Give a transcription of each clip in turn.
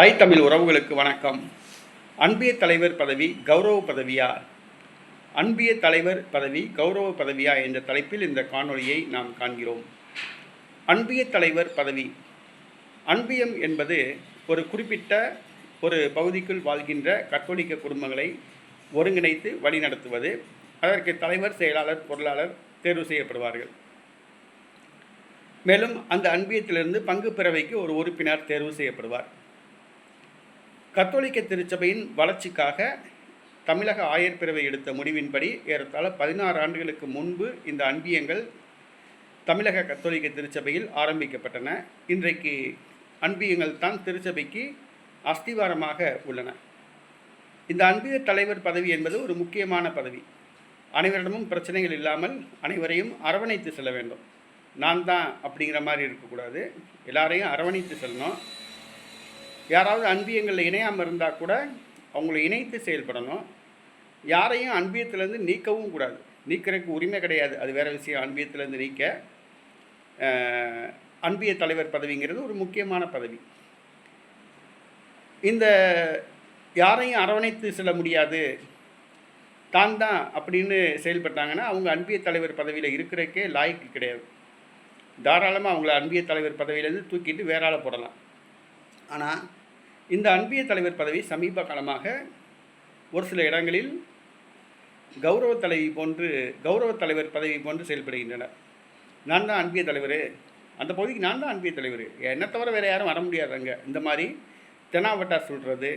தாய் தமிழ் உறவுகளுக்கு வணக்கம். அன்பிய தலைவர் பதவி கௌரவ பதவியா? அன்பிய தலைவர் பதவி கௌரவ பதவியா என்ற தலைப்பில் இந்த காணொளியை நாம் காண்கிறோம். அன்பிய தலைவர் பதவி. அன்பியம் என்பது ஒரு குறிப்பிட்ட ஒரு பகுதிக்குள் வாழ்கின்ற கத்தோலிக்க குடும்பங்களை ஒருங்கிணைத்து வழிநடத்துவது. அதற்கு தலைவர் செயலாளர் பொருளாளர் தேர்வு செய்யப்படுவார்கள். மேலும் அந்த அன்பியத்திலிருந்து பங்கு பிறவைக்கு ஒரு உறுப்பினர் தேர்வு செய்யப்படுவார். கத்தோலிக்க திருச்சபையின் வளர்ச்சிக்காக தமிழக ஆயர்பிரவை எடுத்த முடிவின்படி ஏறத்தாழ பதினாறு ஆண்டுகளுக்கு முன்பு இந்த அன்பியங்கள் தமிழக கத்தோலிக்க திருச்சபையில் ஆரம்பிக்கப்பட்டன. இன்றைக்கு அன்பியங்கள் தான் திருச்சபைக்கு அஸ்திவாரமாக உள்ளன. இந்த அன்பிய தலைவர் பதவி என்பது ஒரு முக்கியமான பதவி. அனைவரிடமும் பிரச்சனைகள் இல்லாமல் அனைவரையும் அரவணைத்து செல்ல வேண்டும். நான் தான் அப்படிங்கிற மாதிரி இருக்கக்கூடாது. எல்லாரையும் அரவணைத்து செல்லணும். யாராவது அன்பியங்களில் இணையாமல் இருந்தால் கூட அவங்கள இணைத்து செயல்படணும். யாரையும் அன்பியத்திலேருந்து நீக்கவும் கூடாது. நீக்கிறதுக்கு உரிமை கிடையாது. அது வேறு விஷயம். அன்பியத்திலேருந்து நீக்க அன்பிய தலைவர் பதவிங்கிறது ஒரு முக்கியமான பதவி. இந்த யாரையும் அரவணைத்து செல்ல முடியாது. தான் தான் அப்படின்னு செயல்பட்டாங்கன்னா அவங்க அன்பிய தலைவர் பதவியில் இருக்கிறக்கே லாய்க்கு கிடையாது. தாராளமாக அவங்கள அன்பிய தலைவர் பதவியிலேருந்து தூக்கிட்டு வேற ஆளை போடலாம். ஆனால் இந்த அன்பிய தலைவர் பதவி சமீப காலமாக ஒரு சில இடங்களில் கௌரவ தலைவி போன்று கௌரவ தலைவர் பதவி போன்று செயல்படுகின்றனர் நான் தான் அன்பிய தலைவர். அந்த பகுதிக்கு நான் தான் அன்பிய தலைவர். என்னை தவிர வேறு யாரும் வர முடியாது அங்கே. இந்த மாதிரி தெனாவட்டா சொல்கிறது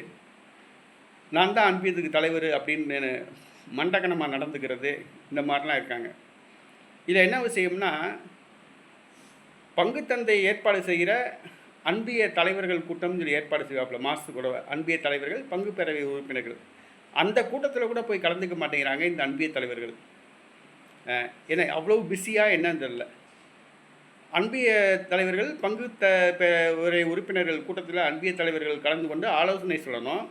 நான் தான் அன்பியத்துக்கு தலைவர் அப்படின்னு மண்டகனமாக நடந்துக்கிறது இந்த மாதிரிலாம் இருக்காங்க. இதில் என்ன விஷயம்னா பங்குத்தந்தை ஏற்பாடு செய்கிற அன்பிய தலைவர்கள் கூட்டம்னு சொல்லி ஏற்பாடு செய்வாப்புல மாசு கூட அன்பிய தலைவர்கள் பங்கு பேரவை உறுப்பினர்கள். அந்த கூட்டத்தில் கூட போய் கலந்துக்க மாட்டேங்கிறாங்க இந்த அன்பிய தலைவர்கள். அஹ், ஏன்னா அவ்வளோ பிஸியாக என்னன்னு தெரியல. அன்பிய தலைவர்கள் பங்கு த பேரவை உறுப்பினர்கள் கூட்டத்தில் அன்பிய தலைவர்கள் கலந்து கொண்டு ஆலோசனை சொல்லணும்.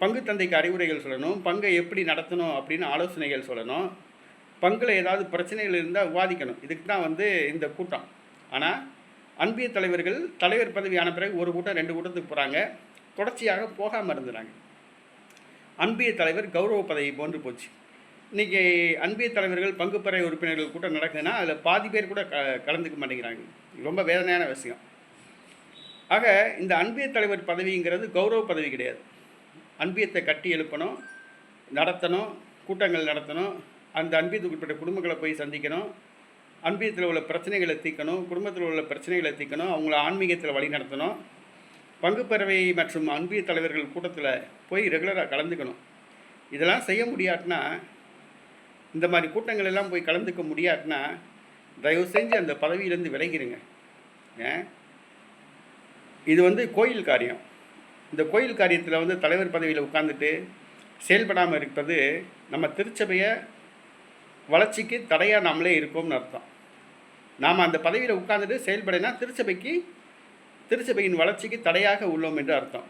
பங்கு தந்தைக்கு அறிவுரைகள் சொல்லணும். பங்கை எப்படி நடத்தணும் அப்படின்னு ஆலோசனைகள் சொல்லணும். பங்கில் ஏதாவது பிரச்சனைகள் இருந்தால் விவாதிக்கணும். இதுக்கு தான் வந்து இந்த கூட்டம். ஆனால் அன்பிய தலைவர்கள் தலைவர் பதவியான பிறகு ஒரு கூட்டம் ரெண்டு கூட்டத்துக்கு போகிறாங்க தொடர்ச்சியாக போகாமல் இருந்துறாங்க. அன்பிய தலைவர் கௌரவ பதவி போன்று போச்சு. இன்றைக்கி அன்பிய தலைவர்கள் பங்குப்பறை உறுப்பினர்கள் கூட்டம் நடக்குதுன்னா அதில் பாதி பேர் கூட க கலந்துக்க மாட்டேங்கிறாங்க. ரொம்ப வேதனையான விஷயம். ஆக இந்த அன்பிய தலைவர் பதவிங்கிறது கௌரவ பதவி கிடையாது. அன்பியத்தை கட்டி எழுப்பணும் நடத்தணும் கூட்டங்கள் நடத்தணும். அந்த அன்பியத்துக்குட்பட்ட குடும்பங்களை போய் சந்திக்கணும். அன்பியத்தில் உள்ள பிரச்சனைகளை தீர்க்கணும் குடும்பத்தில் உள்ள பிரச்சனைகளை தீர்க்கணும் அவங்கள ஆன்மீகத்தில் வழி நடத்தணும். பங்கு பறவை மற்றும் அன்பிய தலைவர்கள் கூட்டத்தில் போய் ரெகுலராக கலந்துக்கணும். இதெல்லாம் செய்ய முடியாட்டினா இந்த மாதிரி கூட்டங்கள் எல்லாம் போய் கலந்துக்க முடியாட்டினா தயவு செஞ்சு அந்த பதவியிலேருந்து விலகிடுங்க இது வந்து கோயில் காரியம். இந்த கோயில் காரியத்தில் வந்து தலைவர் பதவியில் உட்காந்துட்டு செயல்படாமல் இருப்பது நம்ம திருச்சபையை வளர்ச்சிக்கு தடையாக நாமளே இருக்கோம்னு அர்த்தம். நாம் அந்த பதவியில் உட்கார்ந்துட்டு செயல்படினா திருச்சபைக்கு திருச்சபையின் வளர்ச்சிக்கு தடையாக உள்ளோம் என்று அர்த்தம்.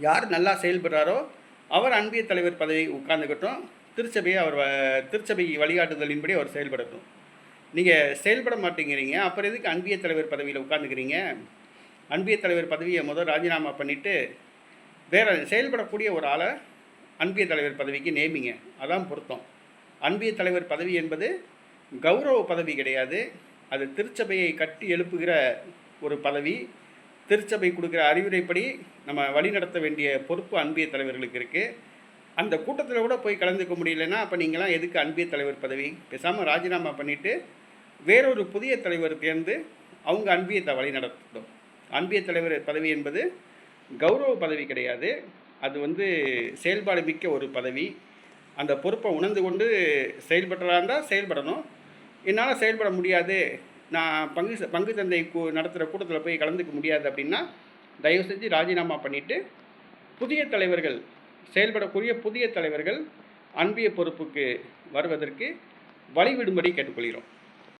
யார் நல்லா செயல்படுறாரோ அவர் அன்பிய தலைவர் பதவி உட்கார்ந்துக்கட்டும். திருச்சபையை அவர் வ- திருச்சபை வழிகாட்டுதலின்படி அவர் செயல்படட்டும். நீங்கள் செயல்பட மாட்டேங்கிறீங்க. அப்புறம் எதுக்கு அன்பிய தலைவர் பதவியில் உட்காந்துக்கிறீங்க அன்பிய தலைவர் பதவியை முதல் ராஜினாமா பண்ணிவிட்டு வேறு செயல்படக்கூடிய ஒரு ஆளை அன்பிய தலைவர் பதவிக்கு நேமிங்க அதான் பொருத்தம். அன்பிய தலைவர் பதவி என்பது கௌரவ பதவி கிடையாது. அது திருச்சபையை கட்டி எழுப்புகிற ஒரு பதவி திருச்சபை கொடுக்குற அறிவுரைப்படி நம்ம வழிநடத்த வேண்டிய பொறுப்பு அன்பிய தலைவர்களுக்கு இருக்குது அந்த கூட்டத்தில் கூட போய் கலந்துக்க முடியலன்னா அப்போ நீங்களாம் எதுக்கு அன்பிய தலைவர் பதவி? பேசாமல் ராஜினாமா பண்ணிவிட்டு வேறொரு புதிய தலைவர் தேர்ந்து அவங்க அன்பியத்தை வழி நடத்தட்டும் அன்பிய தலைவர் பதவி என்பது கௌரவ பதவி கிடையாது. அது வந்து செயல்பாடு மிக்க ஒரு பதவி. அந்த பொறுப்பை உணர்ந்து கொண்டு செயல்படுறதா இருந்தால் செயல்படணும். என்னால் செயல்பட முடியாது. நான் பங்கு பங்கு சந்தை கூ நடத்துகிற கூட்டத்தில் போய் கலந்துக்க முடியாது அப்படின்னா தயவு செஞ்சு ராஜினாமா பண்ணிவிட்டு புதிய தலைவர்கள் செயல்படக்கூடிய புதிய தலைவர்கள் அன்பிய பொறுப்புக்கு வருவதற்கு வழிவிடும்படி கேட்டுக்கொள்கிறோம்.